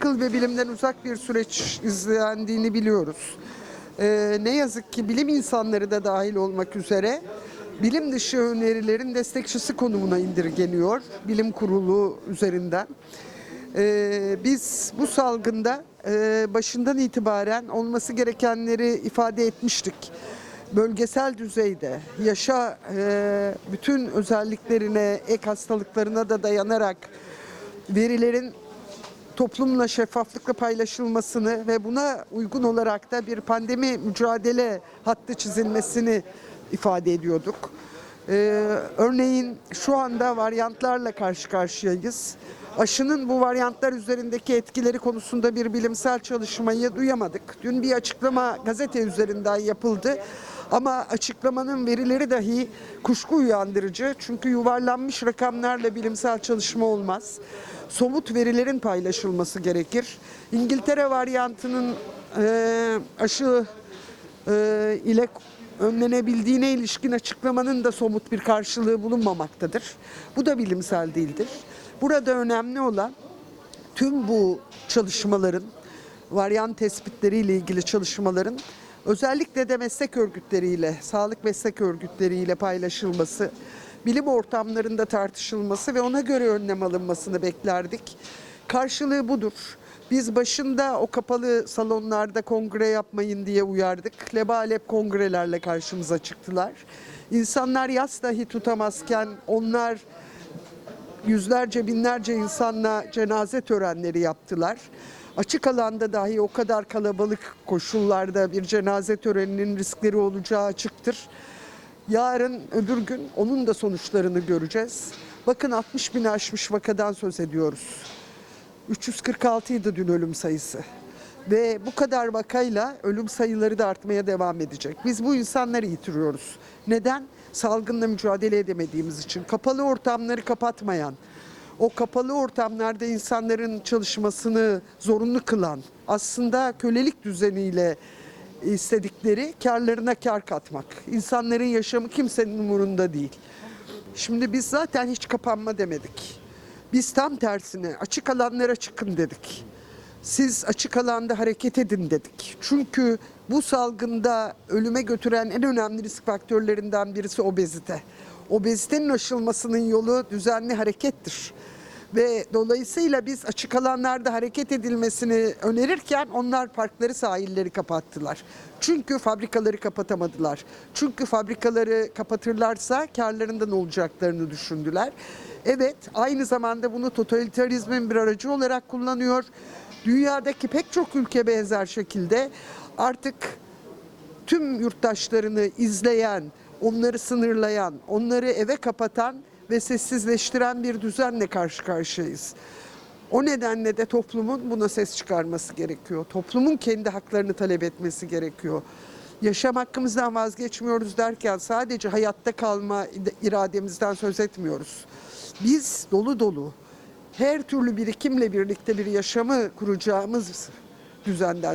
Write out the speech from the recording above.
akıl ve bilimden uzak bir süreç izlendiğini biliyoruz. Ee, ne yazık ki bilim insanları da dahil olmak üzere bilim dışı önerilerin destekçisi konumuna indirgeniyor bilim kurulu üzerinden. Ee, biz bu salgında e, başından itibaren olması gerekenleri ifade etmiştik. Bölgesel düzeyde yaşa e, bütün özelliklerine, ek hastalıklarına da dayanarak verilerin toplumla şeffaflıkla paylaşılmasını ve buna uygun olarak da bir pandemi mücadele hattı çizilmesini ifade ediyorduk. Ee, örneğin şu anda varyantlarla karşı karşıyayız. Aşının bu varyantlar üzerindeki etkileri konusunda bir bilimsel çalışmayı duyamadık. Dün bir açıklama gazete üzerinden yapıldı. Ama açıklamanın verileri dahi kuşku uyandırıcı. Çünkü yuvarlanmış rakamlarla bilimsel çalışma olmaz. Somut verilerin paylaşılması gerekir. İngiltere varyantının e, aşı e, ile önlenebildiğine ilişkin açıklamanın da somut bir karşılığı bulunmamaktadır. Bu da bilimsel değildir. Burada önemli olan tüm bu çalışmaların, varyant tespitleriyle ilgili çalışmaların özellikle de meslek örgütleriyle, sağlık meslek örgütleriyle paylaşılması, bilim ortamlarında tartışılması ve ona göre önlem alınmasını beklerdik. Karşılığı budur. Biz başında o kapalı salonlarda kongre yapmayın diye uyardık. Lebalep kongrelerle karşımıza çıktılar. İnsanlar yas dahi tutamazken onlar yüzlerce binlerce insanla cenaze törenleri yaptılar. Açık alanda dahi o kadar kalabalık koşullarda bir cenaze töreninin riskleri olacağı açıktır. Yarın öbür gün onun da sonuçlarını göreceğiz. Bakın 60 bin aşmış vakadan söz ediyoruz. 346 idi dün ölüm sayısı. Ve bu kadar vakayla ölüm sayıları da artmaya devam edecek. Biz bu insanları yitiriyoruz. Neden? Salgınla mücadele edemediğimiz için. Kapalı ortamları kapatmayan, o kapalı ortamlarda insanların çalışmasını zorunlu kılan, aslında kölelik düzeniyle istedikleri karlarına kar katmak. İnsanların yaşamı kimsenin umurunda değil. Şimdi biz zaten hiç kapanma demedik. Biz tam tersine açık alanlara çıkın dedik. Siz açık alanda hareket edin dedik. Çünkü bu salgında ölüme götüren en önemli risk faktörlerinden birisi obezite. Obezitenin aşılmasının yolu düzenli harekettir. Ve dolayısıyla biz açık alanlarda hareket edilmesini önerirken onlar parkları sahilleri kapattılar. Çünkü fabrikaları kapatamadılar. Çünkü fabrikaları kapatırlarsa karlarından olacaklarını düşündüler. Evet aynı zamanda bunu totalitarizmin bir aracı olarak kullanıyor. Dünyadaki pek çok ülke benzer şekilde artık tüm yurttaşlarını izleyen, onları sınırlayan, onları eve kapatan ve sessizleştiren bir düzenle karşı karşıyayız. O nedenle de toplumun buna ses çıkarması gerekiyor. Toplumun kendi haklarını talep etmesi gerekiyor. Yaşam hakkımızdan vazgeçmiyoruz derken sadece hayatta kalma irademizden söz etmiyoruz. Biz dolu dolu her türlü birikimle birlikte bir yaşamı kuracağımız düzenden